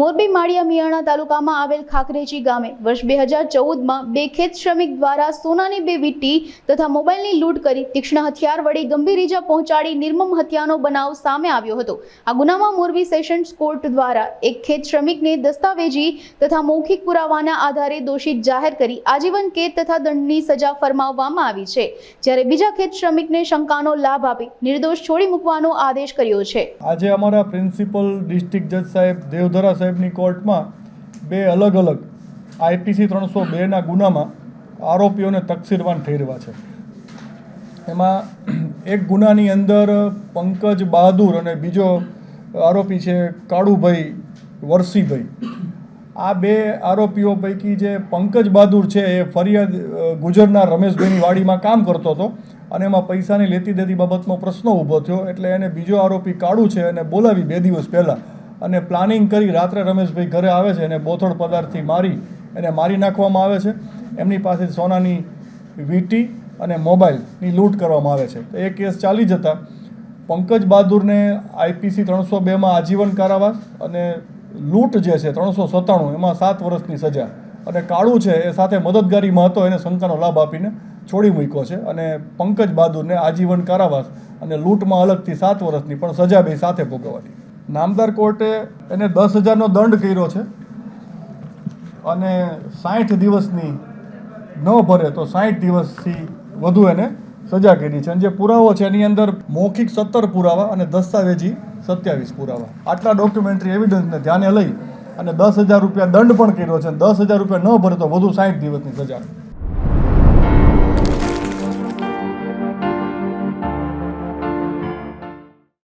મોરબી માળિયા મિયાણા તાલુકામાં આવેલ ખાખરેજી ગામે વર્ષ બે હજાર ચૌદમાં બે ખેત શ્રમિક દ્વારા સોનાની બે વીંટી તથા મોબાઈલની લૂંટ કરી તીક્ષ્ણ હથિયાર વડે ગંભીર ઇજા પહોંચાડી નિર્મમ હત્યાનો બનાવ સામે આવ્યો હતો. આ ગુનામાં મોરબી સેશન્સ કોર્ટ દ્વારા એક ખેત શ્રમિકને દસ્તાવેજી તથા મૌખિક પુરાવાના આધારે દોષિત જાહેર કરી આજીવન કેદ તથા દંડની સજા ફરમાવવામાં આવી છે. જ્યારે બીજા ખેત શ્રમિકને શંકાનો લાભ આપી નિર્દોષ છોડી મૂકવાનો આદેશ કર્યો છે. આજે અમારા પ્રિન્સિપલ ડિસ્ટ્રિક્ટ જજ સાહેબ દેવધરા સાહેબની કોર્ટમાં બે અલગ અલગ આઈપીસી ત્રણસો બેના ગુનામાં આરોપીઓને તકસીરવાન ઠેરવા છે. એમાં એક ગુનાની અંદર પંકજ બહાદુર અને બીજો આરોપી છે કાળુભાઈ વરસીભાઈ. આ બે આરોપીઓ પૈકી જે પંકજ બહાદુર છે એ ફરિયાદ ગુજરના રમેશભાઈની વાડીમાં કામ કરતો હતો અને એમાં પૈસાની લેતી દેતી બાબતનો પ્રશ્ન ઊભો થયો એટલે એને બીજો આરોપી કાળુ છે અને બોલાવી બે દિવસ પહેલાં. અને પ્લાનિંગ કરી રાત્રે રમેશભાઈ ઘરે આવે છે અને બોથડ પદાર્થથી મારી એને મારી નાખવામાં આવે છે. એમની પાસે સોનાની વીંટી અને મોબાઈલની લૂંટ કરવામાં આવે છે. તો એ કેસ ચાલી જતા પંકજ બહાદુરને આઈપીસી ત્રણસો બેમાં આજીવન કારાવાસ અને લૂંટ જે છે ત્રણસો સત્તાણું, એમાં સાત વર્ષની સજા. અને કાળુ છે એ સાથે મદદગારીમાં હતો, એને શંકાનો લાભ આપીને છોડી મૂક્યો છે. અને પંકજ બહાદુરને આજીવન કારાવાસ અને લૂંટમાં અલગથી સાત વર્ષની પણ સજા બે સાથે ભોગવવાની. નામદાર કોર્ટે એને દસ હજારનો દંડ કર્યો છે અને સાઠ દિવસની ન ભરે તો સાઠ દિવસથી વધુ એને સજા કરી છે. અને જે પુરાવો છે એની અંદર મૌખિક સત્તર પુરાવા અને દસ્તાવેજી સત્યાવીસ પુરાવા. આટલા ડોક્યુમેન્ટરી એવિડન્સને ધ્યાને લઈ અને દસ હજાર રૂપિયા દંડ પણ કર્યો છે દસ હજાર રૂપિયા ન ભરે તો વધુ સાઠ દિવસની સજા.